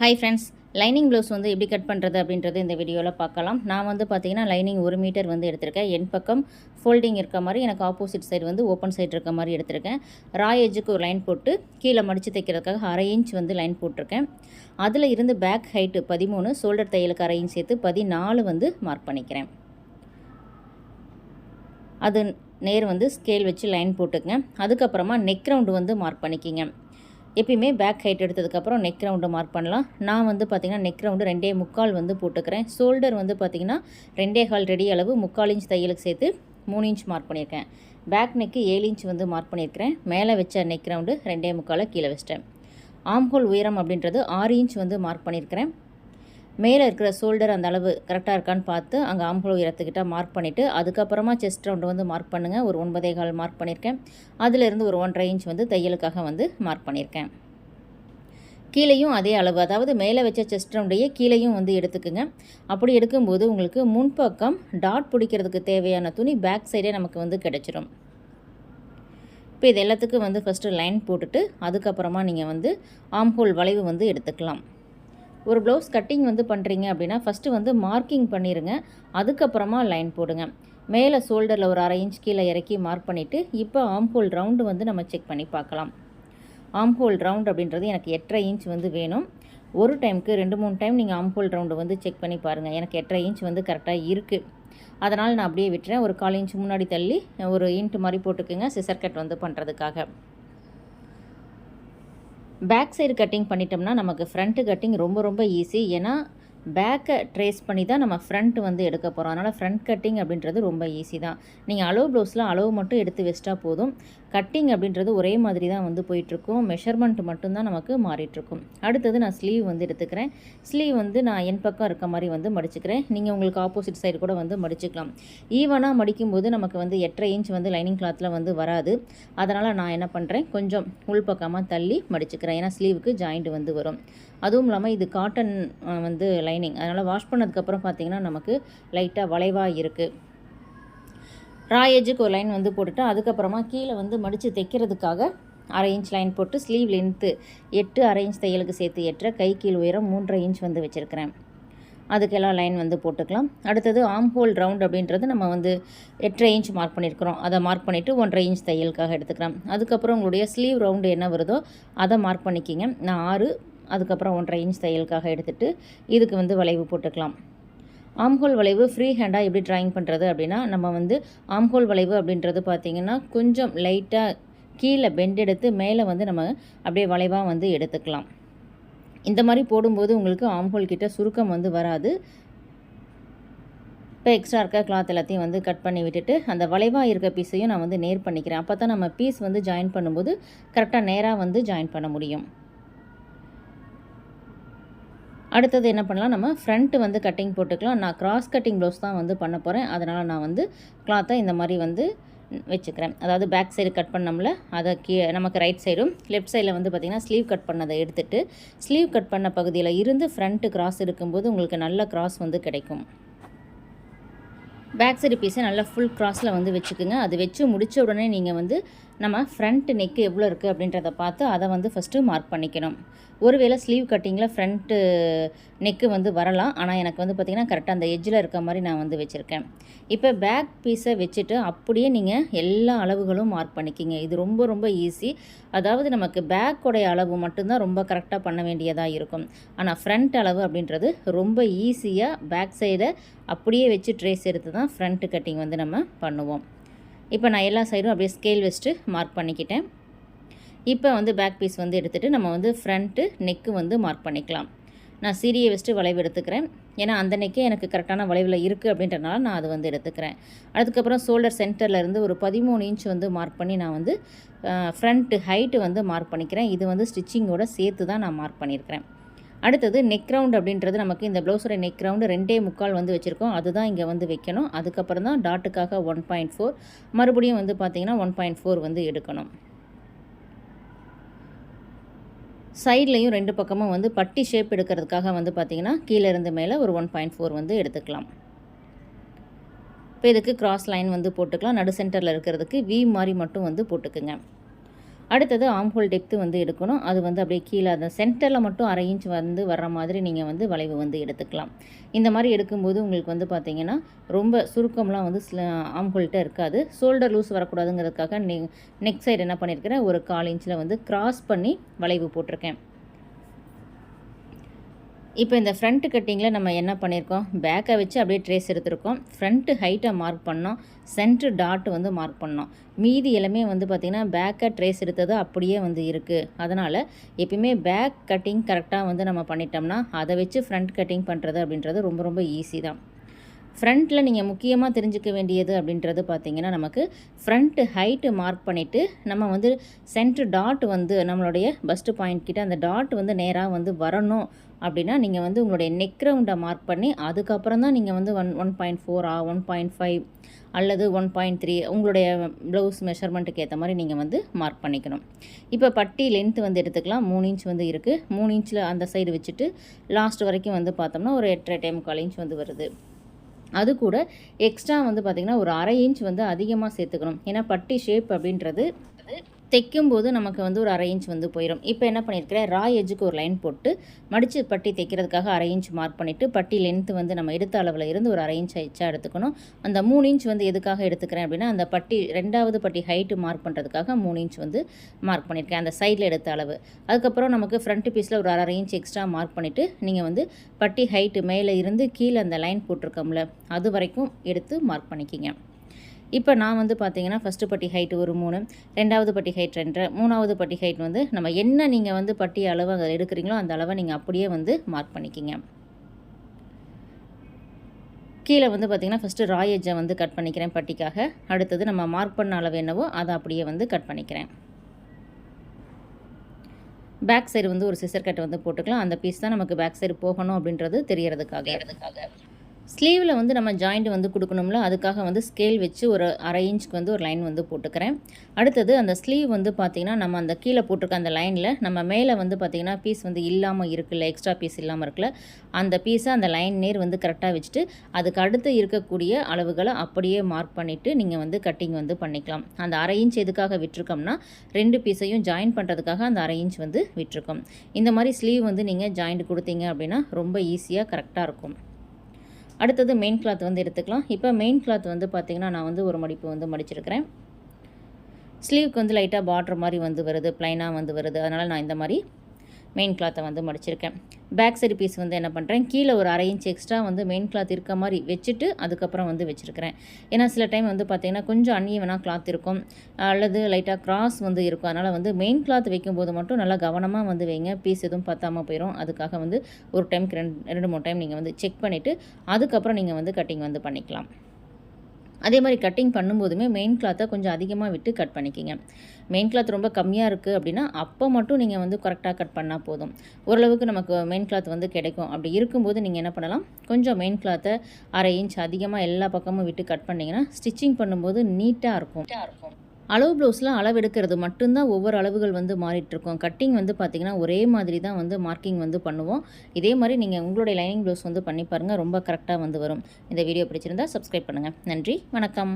Hi friends lining blouse வந்து எப்படி cut பண்ணுறது அப்படின்றது இந்த வீடியோவில் பார்க்கலாம். நான் வந்து பார்த்தீங்கன்னா லைனிங் ஒரு மீட்டர் வந்து எடுத்திருக்கேன். என் பக்கம் ஃபோல்டிங் இருக்க மாதிரி எனக்கு ஆப்போசிட் சைடு வந்து ஓப்பன் சைடு இருக்க மாதிரி எடுத்திருக்கேன். ரா எஜுக்கு ஒரு லைன் போட்டு கீழே மடித்து தைக்கிறதுக்காக அரை இன்ச் வந்து லைன் போட்டிருக்கேன். அதில் இருந்து பேக் ஹைட்டு பதிமூணு ஷோல்டர் தையலுக்கு அரை இன்ச் சேர்த்து பதினாலு வந்து மார்க் பண்ணிக்கிறேன். அது நேர் வந்து ஸ்கேல் வச்சு லைன் போட்டுக்கங்க. அதுக்கப்புறமா நெக் ரவுண்டு வந்து மார்க் பண்ணிக்கிங்க. எப்பயுமே பேக் ஹைட் எடுத்ததுக்கப்புறம் நெக் ரவுண்டு மார்க் பண்ணலாம். நான் வந்து பார்த்திங்கன்னா நெக் ரவுண்டு ரெண்டே முக்கால் வந்து போட்டுக்கிறேன். ஷோல்டர் வந்து பார்த்திங்கன்னா ரெண்டே கால் ரெடி அளவு முக்கால் இன்ச் தையலுக்கு சேர்த்து மூணு இன்ச் மார்க் பண்ணியிருக்கேன். பேக் நெக்கு ஏழு இன்ச் வந்து மார்க் பண்ணியிருக்கிறேன். மேலே வச்ச நெக் ரவுண்டு ரெண்டே முக்காலை கீழே வச்சிட்டேன். ஆம்ஹோல் உயரம் அப்படின்றது ஆறு இன்ச் வந்து மார்க் பண்ணியிருக்கிறேன். மேலே இருக்கிற ஷோல்டர் அந்த அளவு கரெக்டாக இருக்கான்னு பார்த்து அங்கே ஆம்பளை உயரத்துக்கிட்ட மார்க் பண்ணிவிட்டு அதுக்கப்புறமா செஸ்ட் ரவுண்டு வந்து மார்க் பண்ணுங்கள் ஒரு ஒன்பதே கால் மார்க் பண்ணியிருக்கேன். அதிலிருந்து ஒரு ஒன்றரை இன்ச் வந்து தையலுக்காக வந்து மார்க் பண்ணியிருக்கேன். கீழேயும் அதே அளவு. அதாவது மேலே வச்ச செஸ்ட் ரவுண்டையே கீழேயும் வந்து எடுத்துக்குங்க. அப்படி எடுக்கும்போது உங்களுக்கு முன்பக்கம் டாட் பிடிக்கிறதுக்கு தேவையான துணி பேக் சைடே நமக்கு வந்து கிடச்சிரும். இப்போ இது எல்லாத்துக்கும் வந்து ஃபஸ்ட்டு லைன் போட்டுட்டு அதுக்கப்புறமா நீங்கள் வந்து ஆம்ஹோல் வளைவு வந்து எடுத்துக்கலாம். ஒரு ப்ளவுஸ் கட்டிங் வந்து பண்ணுறீங்க அப்படின்னா ஃபஸ்ட்டு வந்து மார்க்கிங் பண்ணிடுங்க அதுக்கப்புறமா லைன் போடுங்க. மேலே ஷோல்டரில் ஒரு அரை இன்ச் கீழே இறக்கி மார்க் பண்ணிவிட்டு இப்போ ஆம்ஹோல் ரவுண்டு வந்து நம்ம செக் பண்ணி பார்க்கலாம். ஆம்ஹோல் ரவுண்ட் அப்படின்றது எனக்கு எட்டரை இன்ச் வந்து வேணும். ஒரு டைமுக்கு ரெண்டு மூணு டைம் நீங்கள் ஆம்ஹோல் ரவுண்டு வந்து செக் பண்ணி பாருங்கள் எனக்கு எட்டரை இன்ச் வந்து கரெக்டாக இருக்குது அதனால் நான் அப்படியே விட்டுறேன். ஒரு கால் இன்ச் முன்னாடி தள்ளி ஒரு இன்ட்டு மாதிரி போட்டுக்குங்க. சிசர் கட் வந்து பண்ணுறதுக்காக பேக் சைடு கட்டிங் பண்ணிட்டோம்னா நமக்கு ஃப்ரண்ட்டு கட்டிங் ரொம்ப ரொம்ப ஈஸி ஏன்னா பேக்கை ட்ரேஸ் பண்ணி தான் நம்ம ஃப்ரண்ட் வந்து எடுக்க போகிறோம் அதனால் ஃப்ரண்ட் கட்டிங் அப்படின்றது ரொம்ப ஈஸி தான். நீங்கள் அளவு ப்ளவுஸில் அளவு மட்டும் எடுத்து வச்சிட்டா போதும். கட்டிங் அப்படின்றது ஒரே மாதிரி தான் வந்து போயிட்டுருக்கும். மெஷர்மெண்ட் மட்டும்தான் நமக்கு மாறிட்டுருக்கும். அடுத்தது நான் ஸ்லீவ் வந்து எடுத்துக்கிறேன். ஸ்லீவ் வந்து நான் என் பக்கம் இருக்க மாதிரி வந்து மடிச்சுக்கிறேன். நீங்கள் உங்களுக்கு ஆப்போசிட் சைடு கூட வந்து மடிச்சுக்கலாம். ஈவனாக மடிக்கும்போது நமக்கு வந்து எட்டரை இன்ச் வந்து லைனிங் கிளாத்தில் வந்து வராது. அதனால் நான் என்ன பண்ணுறேன் கொஞ்சம் உள்பக்கமாக தள்ளி மடிச்சுக்கிறேன். ஏன்னா ஸ்லீவுக்கு ஜாயிண்ட் வந்து வரும். அதுவும் இல்லாமல் இது காட்டன் வந்து லைனிங் அதனால் வாஷ் பண்ணதுக்கப்புறம் பார்த்திங்கன்னா நமக்கு லைட்டாக வளைவாக இருக்குது ராயேஜுக்கு ஒரு லைன் வந்து போட்டுட்டு அதுக்கப்புறமா கீழே வந்து மடித்து தைக்கிறதுக்காக அரை இன்ச் லைன் போட்டு ஸ்லீவ் லென்த்து எட்டு அரை இன்ச் தையலுக்கு சேர்த்து எட்டுற கை கீழ் உயரம் மூன்றரை இன்ச் வந்து வச்சுருக்கிறேன். அதுக்கெல்லாம் லைன் வந்து போட்டுக்கலாம். அடுத்தது ஆம் ஹோல் ரவுண்ட் அப்படின்றது நம்ம வந்து எட்டரை இன்ச் மார்க் பண்ணியிருக்கிறோம் அதை மார்க் பண்ணிவிட்டு ஒன்றரை இன்ச் தையலுக்காக எடுத்துக்கிறேன் அதுக்கப்புறம் உங்களுடைய ஸ்லீவ் ரவுண்டு என்ன வருதோ அதை மார்க் பண்ணிக்கிங்க. நான் ஆறு அதுக்கப்புறம் ஒன்றரை இன்ச் தையலுக்காக எடுத்துகிட்டு இதுக்கு வந்து வளைவு போட்டுக்கலாம். ஆம்ஹோல் வளைவு ஃப்ரீ ஹேண்டாக எப்படி ட்ராயிங் பண்ணுறது அப்படின்னா நம்ம வந்து ஆம்ஹோல் வளைவு அப்படின்றது பார்த்திங்கன்னா கொஞ்சம் லைட்டாக கீழே பெண்ட் எடுத்து மேலே வந்து நம்ம அப்படியே வளைவாக வந்து எடுத்துக்கலாம். இந்த மாதிரி போடும்போது உங்களுக்கு ஆம்ஹோல் கிட்ட சுருக்கம் வந்து வராது. இப்போ எக்ஸ்ட்ரா இருக்க கிளாத் எல்லாத்தையும் வந்து கட் பண்ணி விட்டுட்டு அந்த வளைவாக இருக்க பீஸையும் நான் வந்து நேர் பண்ணிக்கிறேன். அப்போ தான் நம்ம பீஸ் வந்து ஜாயின் பண்ணும்போது கரெக்டாக நேராக வந்து ஜாயின் பண்ண முடியும். அடுத்தது என்ன பண்ணலாம் நம்ம ஃப்ரண்ட்டு வந்து கட்டிங் போட்டுக்கலாம். நான் கிராஸ் கட்டிங் ப்ளவுஸ் தான் வந்து பண்ண போகிறேன் அதனால் நான் வந்து கிளாத்தை இந்த மாதிரி வந்து வச்சுக்கிறேன். அதாவது பேக் சைடு கட் பண்ணோம்ல அதை கீ நமக்கு ரைட் சைடும் லெஃப்ட் சைடில் வந்து பார்த்திங்கன்னா ஸ்லீவ் கட் பண்ணதை எடுத்துகிட்டு ஸ்லீவ் கட் பண்ண பகுதியில் இருந்து ஃப்ரண்ட்டு கிராஸ் இருக்கும்போது உங்களுக்கு நல்ல கிராஸ் வந்து கிடைக்கும். பேக் சைடு பீஸை நல்லா ஃபுல் க்ராஸில் வந்து வச்சுக்கோங்க. அது வச்சு முடித்த உடனே நீங்கள் வந்து நம்ம ஃப்ரண்ட் நெக்கு எவ்வளோ இருக்குது அப்படின்றத பார்த்து அதை வந்து ஃபஸ்ட்டு மார்க் பண்ணிக்கணும். ஒருவேளை ஸ்லீவ் கட்டிங்கில் ஃப்ரண்ட்டு நெக்கு வந்து வரலாம். ஆனால் எனக்கு வந்து பார்த்திங்கன்னா கரெக்டாக அந்த எஜ்ஜில் இருக்க மாதிரி நான் வந்து வச்சுருக்கேன். இப்போ பேக் பீஸை வச்சுட்டு அப்படியே நீங்கள் எல்லா அளவுகளும் மார்க் பண்ணிக்கிங்க. இது ரொம்ப ரொம்ப ஈஸி அதாவது நமக்கு பேக்கோடைய அளவு மட்டும்தான் ரொம்ப கரெக்டாக பண்ண வேண்டியதாக இருக்கும். ஆனால் ஃப்ரண்ட் அளவு அப்படின்றது ரொம்ப ஈஸியாக பேக் சைடை அப்படியே வச்சு ட்ரேஸ் எடுத்து தான் ஃப்ரண்ட்டு கட்டிங் வந்து நம்ம பண்ணுவோம். இப்போ நான் எல்லா சைடும் அப்படியே ஸ்கேல் வச்சுட்டு மார்க் பண்ணிக்கிட்டேன். இப்போ வந்து பேக் பீஸ் வந்து எடுத்துகிட்டு நம்ம வந்து ஃப்ரண்ட்டு நெக்கு வந்து மார்க் பண்ணிக்கலாம். நான் சீரியை வச்சுட்டு வளைவு எடுத்துக்கிறேன். ஏன்னா அந்த நெக்கே எனக்கு கரெக்டான வளைவில் இருக்குது அப்படின்றனால நான் அது வந்து எடுத்துக்கிறேன். அதுக்கப்புறம் ஷோல்டர் சென்டரில் இருந்து ஒரு பதிமூணு இன்ச் வந்து மார்க் பண்ணி நான் வந்து ஃப்ரண்ட்டு ஹைட்டு வந்து மார்க் பண்ணிக்கிறேன். இது வந்து ஸ்டிச்சிங்கோட சேர்த்து தான் நான் மார்க் பண்ணியிருக்கிறேன். அடுத்தது நெக் ரவுண்ட் அப்படின்றது நமக்கு இந்த ப்ளவுஸோட நெக் ரவுண்டு ரெண்டே முக்கால் வந்து வச்சுருக்கோம். அதுதான் இங்கே வந்து வைக்கணும். அதுக்கப்புறம் தான் டாட்டுக்காக ஒன் பாயிண்ட் ஃபோர் மறுபடியும் வந்து பார்த்திங்கன்னா ஒன் பாயிண்ட் ஃபோர் வந்து எடுக்கணும். சைட்லேயும் ரெண்டு பக்கமும் வந்து பட்டி ஷேப் எடுக்கிறதுக்காக வந்து பார்த்திங்கன்னா கீழே இருந்து மேலே ஒரு ஒன் பாயிண்ட் ஃபோர் வந்து எடுத்துக்கலாம். இப்போ இதுக்கு கிராஸ் லைன் வந்து போட்டுக்கலாம். நடு சென்டரில் இருக்கிறதுக்கு வி மாதிரி மட்டும் வந்து போட்டுக்குங்க. அடுத்தது ஆம்ஹோல் டெப்த்து வந்து எடுக்கணும். அது வந்து அப்படியே கீழே அந்த சென்டரில் மட்டும் அரை இன்ச் வந்து வர்ற மாதிரி நீங்கள் வந்து வளைவு வந்து எடுத்துக்கலாம். இந்த மாதிரி எடுக்கும்போது உங்களுக்கு வந்து பார்த்தீங்கன்னா ரொம்ப சுருக்கம்லாம் வந்து ஆம்ஹோல்கிட்ட இருக்காது. ஷோல்டர் லூஸ் வரக்கூடாதுங்கிறதுக்காக நெ நெக் சைடு என்ன பண்ணியிருக்கிறேன் ஒரு கால் இன்ச்சில் வந்து கிராஸ் பண்ணி வளைவு போட்டிருக்கேன். இப்போ இந்த ஃப்ரண்ட் கட்டிங்கில் நம்ம என்ன பண்ணியிருக்கோம் பேக்கை வச்சு அப்படியே ட்ரேஸ் எடுத்திருக்கோம். ஃப்ரண்ட்டு ஹைட்டை மார்க் பண்ணோம். சென்ட்ரு டாட் வந்து மார்க் பண்ணோம். மீதி எல்லாமே வந்து பார்த்திங்கன்னா பேக்கை ட்ரேஸ் எடுத்தது அப்படியே வந்து இருக்குது அதனால் எப்பயுமே பேக் கட்டிங் கரெக்டாக வந்து நம்ம பண்ணிட்டோம்னா அதை வச்சு ஃப்ரண்ட் கட்டிங் பண்ணுறது அப்படின்றது ரொம்ப ரொம்ப ஈஸி தான். ஃப்ரண்ட்டில் நீங்கள் முக்கியமாக தெரிஞ்சுக்க வேண்டியது அப்படின்றது பார்த்தீங்கன்னா நமக்கு ஃப்ரண்ட்டு ஹைட்டு மார்க் பண்ணிவிட்டு நம்ம வந்து சென்ட்ரு டாட் வந்து நம்மளுடைய பஸ்ட்டு பாயிண்ட் கிட்ட அந்த டாட் வந்து நேராக வந்து வரணும் அப்படின்னா நீங்கள் வந்து உங்களுடைய நெக் ரவுண்டை மார்க் பண்ணி அதுக்கப்புறம் தான் நீங்கள் வந்து ஒன் ஒன் பாயிண்ட் ஃபோரா ஒன் பாயிண்ட் ஃபைவ் அல்லது ஒன் பாயிண்ட் த்ரீ உங்களுடைய ப்ளவுஸ் மெஷர்மெண்ட்டுக்கு ஏற்ற மாதிரி நீங்கள் வந்து மார்க் பண்ணிக்கணும். இப்போ பட்டி லென்த்து வந்து எடுத்துக்கலாம். மூணு இன்ச் வந்து இருக்குது மூணு இன்ச்சில் அந்த சைடு வச்சுட்டு லாஸ்ட் வரைக்கும் வந்து பார்த்தோம்னா ஒரு எட்டரை டைம் கால் இன்ச் வந்து வருது. அது கூட எக்ஸ்ட்ரா வந்து பார்த்திங்கன்னா ஒரு அரை இன்ச் வந்து அதிகமாக சேர்த்துக்கணும். ஏன்னா பட்டி ஷேப் அப்படின்றது தைக்கும்போது நமக்கு வந்து ஒரு அரை இன்ச் வந்து போயிடும் இப்போ என்ன பண்ணியிருக்கிறேன் ரா எஜுக்கு ஒரு லைன் போட்டு மடித்து பட்டி தைக்கிறதுக்காக அரை இன்ச் மார்க் பண்ணிவிட்டு பட்டி லென்த்து வந்து நம்ம எடுத்த அளவில் இருந்து ஒரு அரை இன்ச் எச்சா எடுத்துக்கணும். அந்த மூணு இன்ச் வந்து எதுக்காக எடுத்துக்கிறேன் அப்படின்னா அந்த பட்டி ரெண்டாவது பட்டி ஹைட்டு மார்க் பண்ணுறதுக்காக மூணு இன்ச் வந்து மார்க் பண்ணியிருக்கேன் அந்த சைடில் எடுத்த அளவு. அதுக்கப்புறம் நமக்கு ஃப்ரண்ட் பீஸில் ஒரு அரை இன்ச் எக்ஸ்ட்ரா மார்க் பண்ணிவிட்டு நீங்கள் வந்து பட்டி ஹைட்டு மேலே இருந்து கீழே அந்த லைன் போட்டிருக்கோம்ல அது வரைக்கும் எடுத்து மார்க் பண்ணிக்கிங்க. இப்போ நான் வந்து பார்த்தீங்கன்னா ஃபஸ்ட்டு பட்டி ஹைட் ஒரு மூணு ரெண்டாவது பட்டி ஹைட் ரெண்டு மூணாவது பட்டி ஹைட் வந்து நம்ம என்ன நீங்கள் வந்து பட்டி அளவு அதில் எடுக்கிறீங்களோ அந்த அளவை நீங்கள் அப்படியே வந்து மார்க் பண்ணிக்கிங்க. கீழே வந்து பார்த்திங்கன்னா ஃபஸ்ட்டு ராயேஜை வந்து கட் பண்ணிக்கிறேன் பட்டிக்காக. அடுத்தது நம்ம மார்க் பண்ண அளவு என்னவோ அதை அப்படியே வந்து கட் பண்ணிக்கிறேன். பேக் சைடு வந்து ஒரு சிசர் கட் வந்து போட்டுக்கலாம். அந்த பீஸ் தான் நமக்கு பேக் சைடு போகணும் அப்படின்றது தெரியறதுக்காக. ஸ்லீவில் வந்து நம்ம ஜாயிண்ட் வந்து கொடுக்கணும்ல அதுக்காக வந்து ஸ்கேல் வச்சு ஒரு அரை இன்ச்சுக்கு வந்து ஒரு லைன் வந்து போட்டுக்கிறேன். அடுத்தது அந்த ஸ்லீவ் வந்து பார்த்திங்கன்னா நம்ம அந்த கீழே போட்டிருக்க அந்த லைனில் நம்ம மேலே வந்து பார்த்திங்கன்னா பீஸ் வந்து இல்லாமல் இருக்குல்ல எக்ஸ்ட்ரா பீஸ் இல்லாமல் இருக்குல்ல அந்த பீஸை அந்த லைன் நேர் வந்து கரெக்டாக வச்சுட்டு அதுக்கு அடுத்து இருக்கக்கூடிய அளவுகளை அப்படியே மார்க் பண்ணிவிட்டு நீங்கள் வந்து கட்டிங் வந்து பண்ணிக்கலாம். அந்த அரை இன்ச் எதுக்காக விட்டுருக்கோம்னா ரெண்டு பீஸையும் ஜாயின் பண்ணுறதுக்காக அந்த அரை இன்ச் வந்து விட்டுருக்கோம். இந்த மாதிரி ஸ்லீவ் வந்து நீங்கள் ஜாயிண்ட் கொடுத்தீங்க அப்படின்னா ரொம்ப ஈஸியாக கரெக்டாக இருக்கும். அடுத்தது மெயின் கிளாத் வந்து எடுத்துக்கலாம். இப்போ மெயின் கிளாத் வந்து பார்த்திங்கன்னா நான் வந்து ஒரு மடிப்பு வந்து மடிச்சிருக்கிறேன். ஸ்லீவ்க்கு வந்து லைட்டாக பார்ட்ரு மாதிரி வந்து வருது ப்ளைனாக வந்து வருது. அதனால் நான் இந்த மாதிரி மெயின் கிளாத்தை வந்து மடிச்சிருக்கேன். பேக் சைடு பீஸ் வந்து என்ன பண்ணுறேன் கீழே ஒரு அரை இன்ச் எக்ஸ்ட்ரா வந்து மெயின் கிளாத் இருக்க மாதிரி வச்சுட்டு அதுக்கப்புறம் வந்து வச்சுருக்கிறேன். ஏன்னா சில டைம் வந்து பார்த்திங்கன்னா கொஞ்சம் அன்னியவனாக கிளாத் இருக்கும். அல்லது லைட்டாக கிராஸ் வந்து இருக்கும். அதனால் வந்து மெயின் கிளாத் வைக்கும்போது மட்டும் நல்லா கவனமாக வந்து வைங்க. பீஸ் எதுவும் பத்தாமல் போயிடும் அதுக்காக வந்து ஒரு டைமுக்கு ரெண்டு ரெண்டு மூணு டைம் நீங்கள் வந்து செக் பண்ணிவிட்டு அதுக்கப்புறம் நீங்கள் வந்து கட்டிங் வந்து பண்ணிக்கலாம். அதே மாதிரி கட்டிங் பண்ணும்போதுமே மெயின் கிளாத்தை கொஞ்சம் அதிகமாக விட்டு கட் பண்ணிக்கிங்க. மெயின் கிளாத் ரொம்ப கம்மியாக இருக்குது அப்படின்னா அப்போ மட்டும் நீங்கள் வந்து கரெக்டாக கட் பண்ணால் போதும். ஓரளவுக்கு நமக்கு மெயின் கிளாத் வந்து கிடைக்கும். அப்படி இருக்கும்போது நீங்கள் என்ன பண்ணலாம்? கொஞ்சம் மெயின் கிளாத்தை அரை இன்ச் அதிகமாக எல்லா பக்கமும் விட்டு கட் பண்ணிங்கன்னா ஸ்டிச்சிங் பண்ணும்போது நீட்டாக இருக்கும் இருக்கும். அளவு ப்ளவுஸில் அளவு எடுக்கிறது மட்டும்தான் ஒவ்வொரு அளவுகள் வந்து மாறிட்டுருக்கோம். கட்டிங் வந்து பார்த்திங்கன்னா ஒரே மாதிரி தான் வந்து மார்க்கிங் வந்து பண்ணுவோம். இதே மாதிரி நீங்கள் உங்களுடைய லைனிங் ப்ளவுஸ் வந்து பண்ணி பாருங்கள் ரொம்ப கரெக்டாக வந்து வரும். இந்த வீடியோ பிடிச்சிருந்தா சப்ஸ்கிரைப் பண்ணுங்கள் நன்றி வணக்கம்.